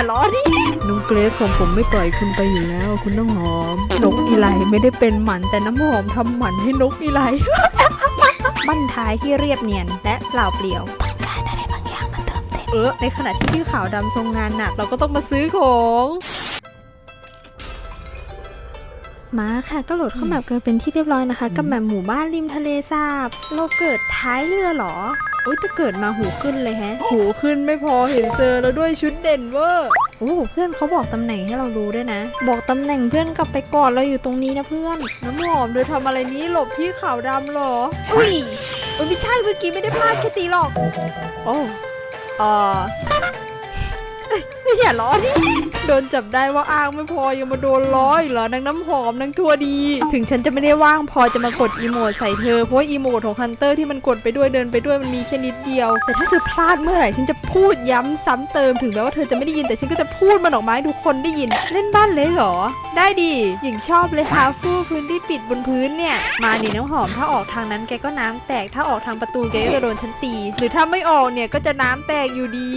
อย่าล้อดิน้องเกรซของผมไม่ปล่อยคุณไปอยู่แล้ว คุณน้ำหอม นกอีไลไม่ได้เป็นหมันแต่น้ำหอมทำหมันให้นกอีไลบั้นท้ายที่เรียบเนียนและเปล่าเปลี่ยวการอะไรบางอย่างมาเติมเต็มเออในขณะที่พี่ขาวดำทรงงานหนักเราก็ต้องมาซื้อของมาค่ะก็โหลดเข้าแมปกันเป็นที่เรียบร้อยนะคะ กับแมปหมู่บ้านริมทะเลสาบ เราเกิดท้ายเรือเหรอ อุ้ยแต่เกิดมาหูขึ้นเลยแฮะ หูขึ้นไม่พอเห็นเซอร์แล้วด้วยชุดเด่นเวอร์โอ้เพื่อนเขาบอกตำแหน่งให้เรารู้ด้วยนะ บอกตำแหน่งเพื่อนกลับไปก่อนเราอยู่ตรงนี้นะเพื่อน น้ำหอมเธอทำอะไรนี้หลบพี่ขาวดำเหรอ อุ้ยเอ้ยไม่ใช่เมื่อกี้ไม่ได้พลาดแค่ตีหรอก โอ้เออเอ้ย ไม่อย่ล้อดิโดนจับได้ว่าอ้างไม่พอยังมาโดนล้ออีกเหรอนางน้ำหอมนางทั่วดี ถึงฉันจะไม่ได้ว่างพอจะมากดอีโมดใส่เธอเพราะอีโมดของฮันเตอร์ที่มันกดไปด้วยเดินไปด้วยมันมีแค่นิดเดียว แต่ถ้าเธอพลาดเมื่อไหร่ฉันจะพูดย้ำซ้ำเติมถึงแม้ว่าเธอจะไม่ได้ยินแต่ฉันก็จะพูดมันออกมาให้ทุกคนได้ยิน เล่นบ้านเลยเหรอ ได้ดิหญิงชอบเลยฮาฟูพื้นที่ปิดบนพื้นเนี่ย มาดิน้ำหอมถ้าออกทางนั้นแกก็น้ำแตกถ้าออกทางประตูแกก็จะโดนฉันตี หรือถ้าไม่ออกเนี่ยก็จะน้ำแตกอยู่ดี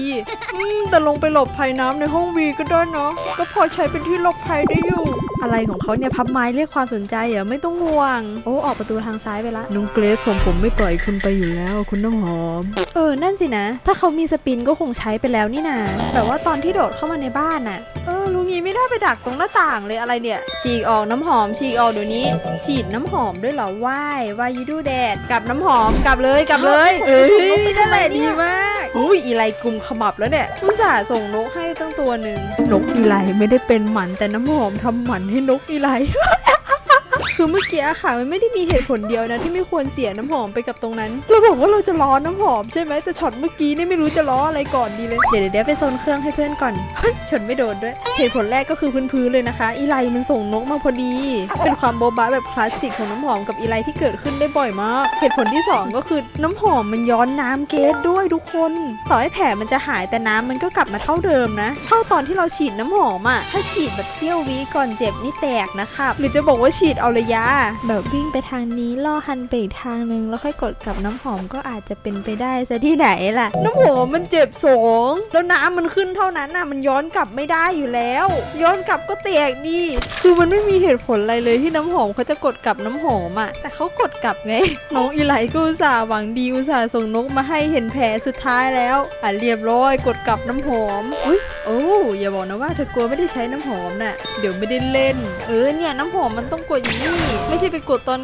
อืมแต่ลงไปหลบภัยน้้ำในห้องวีก็ได้นะ ก็พอใช้เป็นที่หลบภัยได้อยู่ อะไรของเขาเนี่ยพับไม้เรียกความสนใจเหรอไม่ต้องห่วง โอ้ออกประตูทางซ้ายไปละน้องเกรซของผมไม่ปล่อยคุณไปอยู่แล้วคุณน้องหอม เออนั่นสินะ ถ้าเขามีสปินก็คงใช้ไปแล้วนี่นาแต่ว่าตอนที่โดดเข้ามาในบ้านน่ะเออลุงงี้ไม่ได้ไปดักตรงหน้าต่างเลยอะไรเนี่ย ฉีกออกน้ำหอม ฉีกออกเดี๋ยวนี้ ฉีดน้ำหอมด้วยเหรอว่ายว่ายยูดูแดดกลับน้ำหอมกลับเลยกลับเลย เอ้ยนั่นแหละดีมากอุ้ยอีไลกลุ่มขมับแล้วเนี่ยอุตส่าห์ส่งนกให้ตั้งตัวหนึ่งนกอีไลไม่ได้เป็นหมันแต่น้ำหอมทำหมันให้นกอีไล คือเมื่อกี้อะค่ะมันไม่ได้มีเหตุผลเดียวนะ ที่ไม่ควรเสียน้ำหอมไปกับตรงนั้นเราบอกว่าเราจะล้อน้ำหอมใช่ไหมแต่ช็อตเมื่อกี้นี่ไม่รู้จะล้ออะไรก่อนดีเลยเดี๋ยวเดี๋ยวไปโซนเครื่องให้เพื่อนก่อนเฮ้ยชนไม่โดนด้วย เหตุผลแรกก็คือพื้นๆเลยนะคะ อีไลมันส่งนกมาพอดี เป็นความโบบะแบบคลาสสิกของน้ำหอมกับอีไลที่เกิดขึ้นได้บ่อยมากเหตุผลที่สองก็คือน้ำหอมมันย้อนน้ำเกสด้วยทุกคน ต่อให้แผลมันจะหายแต่น้ำมันก็กลับมาเท่าเดิมนะ เท่าตอนที่เราฉีดน้ำหอมอะถ้าฉีดแบบเซี่ยววิก่อนเจ็บนี่แตกนะคะหรือจะบอกว่าฉีดเอาระยะแบบวิ่งไปทางนี้ล่อหันไปอีกทางนึง แล้วค่อยกดกับน้ำหอมก็อาจจะเป็นไปได้ซะที่ไหนล่ะ น้ำหอมมันเจ็บสองแล้วน้ำมันขึ้นเท่านั้นน่ะมันย้อนกลับไม่ได้อยู่แล้ว ย้อนกลับก็แตกดีคือมันไม่มีเหตุผลอะไรเลยที่น้ำหอมเขาจะกดกลับน้ำหอมอะแต่เขากดกลับไงน้องอีไลก็อุตส่าห์หวังดีอุตส่าห์ส่งนกมาให้เห็นแผลสุดท้ายแล้วอะเรียบร้อยกดกลับน้ำหอมอุ้ยโอ้อย่าบอกนะว่าเธอกลัวไม่ได้ใช้น้ำหอมน่ะเดี๋ยวไม่ได้เล่น เออเนี่ยน้ำหอมมันต้องกดอย่างนี้ไม่ใช่ไปกดตอน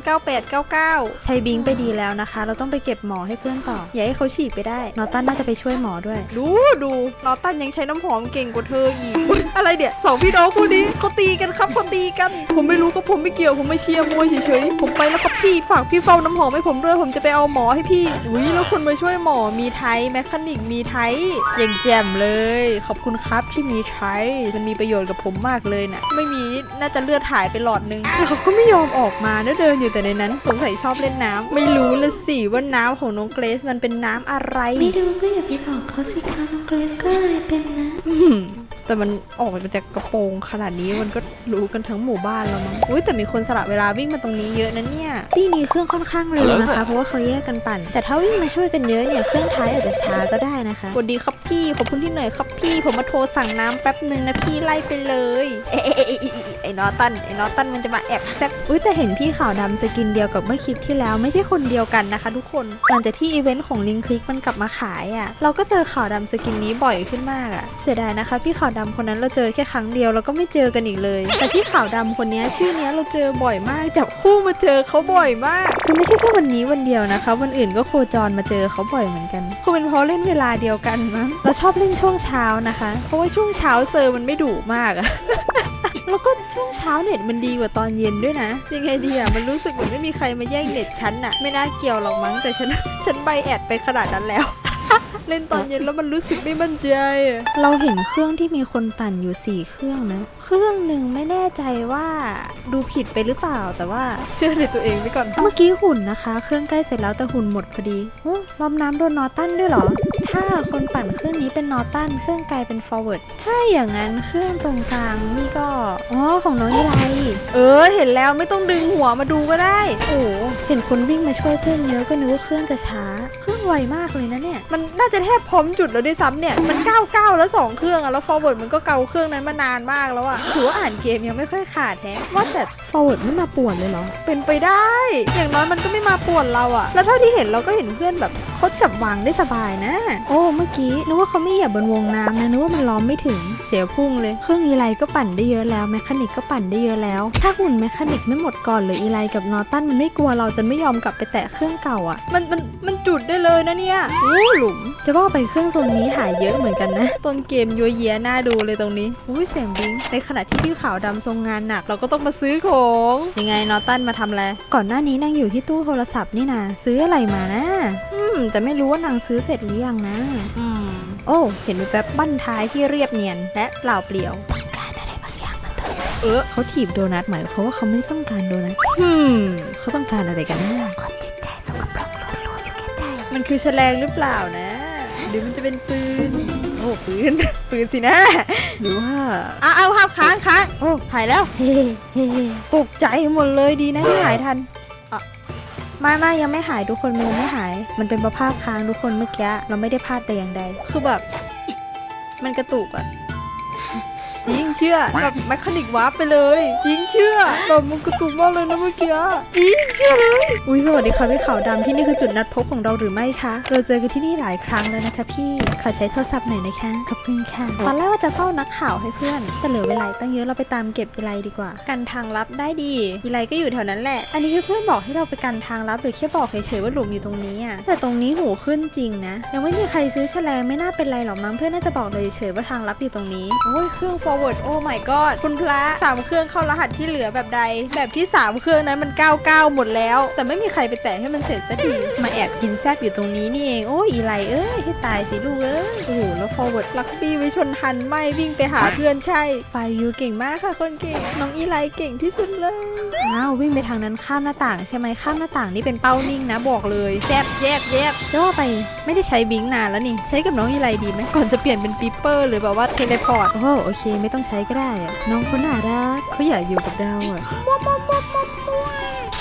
9899 ใช้บิงไปดีแล้วนะคะ เราต้องไปเก็บหมอให้เพื่อนต่อ อย่าให้เขาฉีดไปได้ นอตันน่าจะไปช่วยหมอด้วย ดูดูนอตันยังใช้น้ำหอมเก่งกว่าเธออีกอุ๊ยอะไรเนี่ยสองพี่น้องคู่นี้เขาตีกันครับเขาตีกัน ผมไม่รู้ครับผมไม่เกี่ยวผมไม่เชียร์มวยเฉยๆผมไปแล้วครับพี่ฝากพี่เฝ้าน้ำหอมให้ผมด้วยผมจะไปเอาหมอให้พี่อุ้ยแล้วคนมาช่วยหมอมีไทยแมคคานิกมีไทยอย่างแจ่มเลย ขอบคุณครับที่มีไทยจะมีประโยชน์กับผมมากเลยนะไม่มีน่าจะเลือดหายไปหลอดนึงแต่เขาก็ไม่ยอมออกมานะเดินอยู่แต่ในนั้นสงสัยชอบเล่นน้ำไม่รู้ละสิว่าน้ำของน้องเกรซมันเป็นน้ำอะไร ไม่รู้ก็อย่าไปบอกเขาสิคะน้องเกรซก็เลยเป็นนะอืม แต่มันออกมาจากกระโปรงขนาดนี้มันก็รู้กันทั้งหมู่บ้านแล้วมั้งอุ้ยแต่มีคนสละเวลาวิ่งมาตรงนี้เยอะนะเนี่ยตีนี้เครื่องค่อนข้างเร็วนะคะ เพราะว่าเขาแยกกันปั่น แต่ถ้าวิ่งมาช่วยกันเยอะเนี่ยเครื่องท้ายอาจจะช้าก็ได้นะคะสวัสดีครับพี่ขอบคุณที่เหนื่อยครับพี่ ผมมาโทรสั่งน้ำแป๊บหนึ่งนะพี่ไล่ไปเลยเอ๊ะเอ๊ะเอ๊ะเอ๊ะเอ๊ะไอ้นอตันไอ้นอตันมันจะมาแอบแซบอุ้ยแต่เห็นพี่ขาวดำสกินเดียวกับเมื่อคลิปที่แล้วไม่ใช่คนเดียวกันนะคะ ทุกคนหลังจากที่อีเวนต์ของลิงคลิกมันกลับมาขายอะเราก็เจอขาวดำสกินนี้บ่อยขึ้นมากอะเสียดายนะคะพี่ขาวดำคนนั้นเราเจอแค่ครั้งเดียวแล้วก็ไม่เจอกันอีกเลย แต่พี่ขาวดำคนนี้ชื่อเนี้ยเราเจอบ่อยมากจับคู่มาเจอเขาบ่อยมาก คือไม่ใช่แค่วันนี้วันเดียวนะคะวันอื่นก็โคจรมาเจอเขาบ่อยเหมือนกันคงเป็นเพราะเล่นเวลาเดียวกันมั้งเราชอบเล่นช่วงเช้านะคะ เพราะว่าช่วงเช้าเซอร์มันไม่ดุมากอะแล้วก็ช่วงเช้าเน็ตมันดีกว่าตอนเย็นด้วยนะ ยังไงดีอะมันรู้สึกเหมือนไม่มีใครมาแย่งเน็ตฉันอะไม่น่าเกี่ยวหรอกมั้งแต่ฉันฉันใบแอดไปขนาดนั้นแล้ว เล่นตอนเย็นแล้วมันรู้สึกไม่มั่นใจ เราเห็นเครื่องที่มีคนปั่นอยู่ 4 เครื่องนะ เครื่องหนึ่งไม่แน่ใจว่าดูผิดไปหรือเปล่าแต่ว่า เชื่อในตัวเองไว้ก่อน เมื่อกี้หุ่นนะคะ เครื่องใกล้เสร็จแล้วแต่หุ่นหมดพอดีโอ้ลอมน้ำโดนนอตันด้วยเหรอ ถ้าคนปั่นเครื่องนี้เป็นนอตันเครื่องไกลเป็น forward ถ้าอย่างนั้นเครื่องตรงกลางนี่ก็อ๋อของน้องยี่ไรเออ เห็นแล้วไม่ต้องดึงหัวมาดูก็ได้ โอ้เห็นคนวิ่งมาช่วยเพื่อนเยอะก็นึกว่าเครื่องจะช้าเครื่อง ไวมากเลยนะเนี่ย มันน่าจะแทบพร้อมจุดแล้วด้วยซ้ำเนี่ย มัน99แล้ว 2 เครื่องอะแล้ว forward มันก็เกาเครื่องนั้นมานานมากแล้วอะถือว่าอ่านเกมยังไม่ค่อยขาดแนะว่าแต่ forward ไม่มาป่วนเลยเหรอ เป็นไปได้ อย่างน้อยมันก็ไม่มาป่วนเราอะแล้วเท่าที่เห็นเราก็เห็นเพื่อนแบบเขาจับวางได้สบายนะ โอ้ เมื่อกี้นึกว่าเขาไม่เหยียบบนวงน้ำนะนึกว่ามันล้อมไม่ถึง เสียพุ่งเลย เครื่องอีไลก็ปั่นได้เยอะแล้วแมคานิกก็ปั่นได้เยอะแล้ว ถ้าหุ่นแมคานิกไม่หมดก่อนเลยอีไลกับนอตันมันไม่กลัวเราจนไม่ยอมกลับไปแตะเครื่องเก่าอะมันมันมันจุดได้เลยนะเนี่ยอู้หลุม จะว่าไปเครื่องทรงนี้หายเยอะเหมือนกันนะ ต้นเกมยัวเยียน่าดูเลยตรงนี้อุ้ยเสียงบิง ในขณะที่พี่ขาวดำทรงงานหนักเราก็ต้องมาซื้อของยังไงนอตันมาทำอะไรก่อนหน้านี้นางอยู่ที่ตู้โทรศัพท์นี่นะซื้ออะไรมานะ อืมแต่ไม่รู้ว่านางซื้อเสร็จหรือยังนะ อืม โอ้ เห็นมีแป๊บบั้นท้ายที่เรียบเนียนและเปล่าเปลี่ยวการอะไรบางอย่างมันเถอะเออเขาถีบโดนัทหมายเขามว่าเขาไม่ต้องการโดนัทอืมเขาต้องการอะไรกันแน่คนจิตใจสกปรกรู้ๆอยู่แก่ใจ มันคือแฉลงหรือเปล่านะ หรือมันจะเป็นปืน โอ้ปืน ปืนสินะ หรือว่าอ้าวเอาภาพค้างค้างโอ้ถ่ายแล้ว เฮ้เฮ้ตกใจหมดเลยดีนะที่หายทันอะ ไม่ไม่ยังไม่หายทุกคนมันยังไม่หาย มันเป็นประภาพค้างทุกคนเมื่อกี้เราไม่ได้พลาดแต่อย่างใด คือแบบ มันกระตุกอะ จริงเชื่อแบบแมคานิกวาร์ปไปเลย จริงเชื่อแบบมันกระตุกมากเลยนะเมื่อกี้จริงเชื่อเลยอุ้ยสวัสดีค่ะพี่ขาวดำที่นี่คือจุดนัดพบของเราหรือไม่คะเราเจอกันที่นี่หลายครั้งแล้วนะคะ พี่ขอใช้โทรศัพท์หน่อยนะคะขอบคุณค่ะตอนแรกว่าจะเฝ้านักข่าวให้เพื่อน แต่เหลือเวลาอีกตั้งเยอะเราไปตามเก็บวิไลดีกว่า กันทางลับได้ดีวิไลก็อยู่แถวนั้นแหละ อันนี้คือเพื่อนบอกให้เราไปกันทางลับหรือแค่บอกเฉยๆว่าหลุมอยู่ตรงนี้อะแต่ตรงนี้หูขึ้นจริงนะ ยังไม่มีใครซื้อแฉลงไม่น่าเป็นไรหรอกมั้งเพื่อนน่าจะบอกเลยเฉยๆว่าทางลับอยู่ตรงนี้โอ้ยเครื่อง forward โอ้ my god คุณพระสามเครื่องเข้ารหัสที่เหลือแบบใด แบบที่สามเครื่องนั้นมัน 99 หมดแล้ว แต่ไม่มีใครไปแตะให้มันเสร็จสักทีมาแอบกินแซบอยู่ตรงนี้นี่เองโอ้ยอีไลเอ้ยให้ตายสิลูกเอ้ยโอ้โหแล้ว forward ลักบี้ไว้ชนทันไม่วิ่งไปหาเพื่อนใช่ไฟยูเก่งมากค่ะคนเก่งน้องอีไลเก่งที่สุดเลยอ้าววิ่งไปทางนั้นข้ามหน้าต่างใช่ไหมข้ามหน้าต่างนี่เป็นเป้านิ่งนะบอกเลยแยบ แยบแยบจะว่าไปไม่ได้ใช้บิงนานแล้วนี่ ใช้กับน้องอีไลดีไหมก่อนจะเปลี่ยนเป็นปีเปอร์หรือแบบว่าเทเลพอร์ตโอ้โอเค ไม่ต้องใช้ก็ได้อะน้องเขาน่ารักเขาอยากอยู่กับเราอะ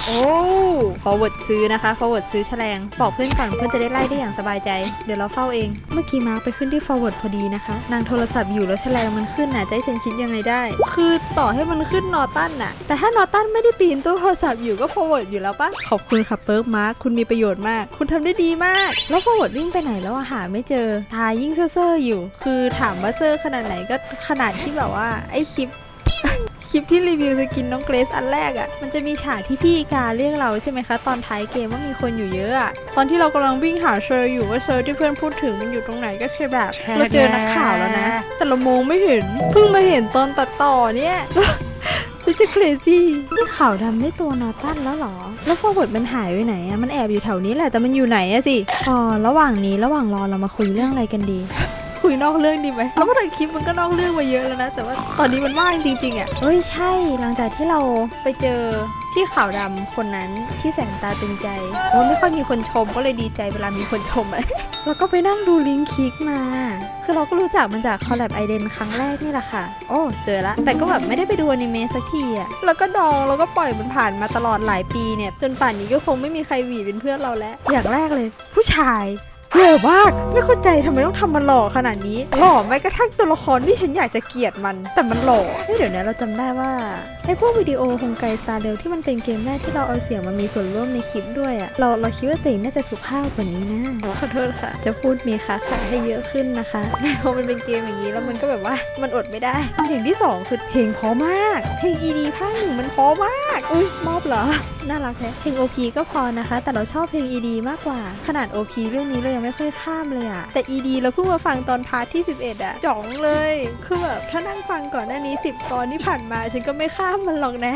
โอ้ forward ซื้อนะคะ forward ซื้อแฉลง บอกเพื่อนก่อนเพื่อนจะได้ไล่ได้อย่างสบายใจ เดี๋ยวเราเฝ้าเอง เมื่อกี้มาร์คไปขึ้นที่ forward พอดีนะคะ นางโทรศัพท์อยู่แล้วแฉลงมันขึ้นน่ะจะให้เซนชิดยังไงได้ คือต่อให้มันขึ้นนอตันน่ะ แต่ถ้านอตันไม่ได้ปีนตู้โทรศัพท์อยู่ก็ forward อยู่แล้วปะขอบคุณค่ะเปิร์กมาร์คคุณมีประโยชน์มาก คุณทำได้ดีมาก แล้ว forward วิ่งไปไหนแล้วอะหาไม่เจอทายยิ่งเซ่อๆอยู่ คือถามว่าเซ่อขนาดไหนก็ขนาดที่แบบว่าไอ้คลิปคลิปที่รีวิวสกินน้องเกรซอันแรกอะ่ะ มันจะมีฉากที่พี่อีกาเรียกเราใช่ไหมคะ ตอนท้ายเกมว่ามีคนอยู่เยอะอะตอนที่เรากำลังวิ่งหาเชอร์อยู่ว่าเชอร์ที่เพื่อนพูดถึงมันอยู่ตรงไหนก็คือแบบเราเจอนักข่าวแล้วนะ แต่เรามองไม่เห็น เพิ่งมาเห็นตอนตัดต่อเนี่ย ฉันจะเครซี่ข่าวดำได้ตัวนอตันแล้วเหรอ แล้วฟอร์เวิร์ดมันหายไปไหนอะมันแอบอยู่แถวนี้แหละแต่มันอยู่ไหนอะสิอ๋อระหว่างนี้ระหว่างรอเรามาคุยเรื่องอะไรกันดี คุยนอกเรื่องดีไหมแล้วว่าทางคลิปมันก็นอกเรื่องมาเยอะแล้วนะ แต่ว่าตอนนี้มันว่างจริงๆอะเอ้ยใช่ หลังจากที่เราไปเจอพี่ขาวดำคนนั้นที่แสนตาตึงใจโอ้ไม่ค่อยมีคนชมก็เลยดีใจเวลามีคนชมอะแล้วก็ไปนั่งดูลิงก์คลิกมา คือเราก็รู้จักมันจากคอลแลบไอเดนครั้งแรกนี่แหละค่ะ โอ้เจอละ แต่ก็แบบไม่ได้ไปดูอนิเมะสักทีอะแล้วก็ดองแล้วก็ปล่อยมันผ่านมาตลอดหลายปีเนี่ย จนป่านนี้ก็คงไม่มีใครหวีเป็นเพื่อนเราแล้ว อย่างแรกเลย ผู้ชาย หล่อมากไม่เข้าใจทำไมต้องทำมันหล่อขนาดนี้ หล่อแม้กระทั่งตัวละครที่ฉันอยากจะเกลียดมัน แต่มันหล่อเฮ้ยเดี๋ยวนี้เราจำได้ว่าไอ้พวกวิดีโอฮงไกสตาร์เดลที่มันเป็นเกมแรกที่เราเอาเสียงมามีส่วนร่วมในคลิปด้วยอะเราเราคิดว่าตัวเองน่าจะสุภาพกว่านี้นะขอโทษค่ะ จะพูดมีค้าขายให้เยอะขึ้นนะคะเพราะมันเป็นเกมอย่างนี้แล้วมันก็แบบว่ามันอดไม่ได้อย่างที่สองคือเพลงเพราะมากเพลง ED ภาคหนึ่งมันเพราะมากอุ้ยมอบเหรอน่ารักแฮะเพลง OP ก็พอนะคะ แต่เราชอบเพลง ED มากกว่าขนาด OP เรื่องนี้เรายังไม่ค่อยข้ามเลยอะแต่ ED เราเพิ่งมาฟังตอนพาร์ทที่ 11อะจ๋องเลย คือแบบถ้านั่งฟังก่อนหน้านี้ 10 ตอนที่ผ่านมา ฉันก็ไม่ข้ามมันหรอกนะ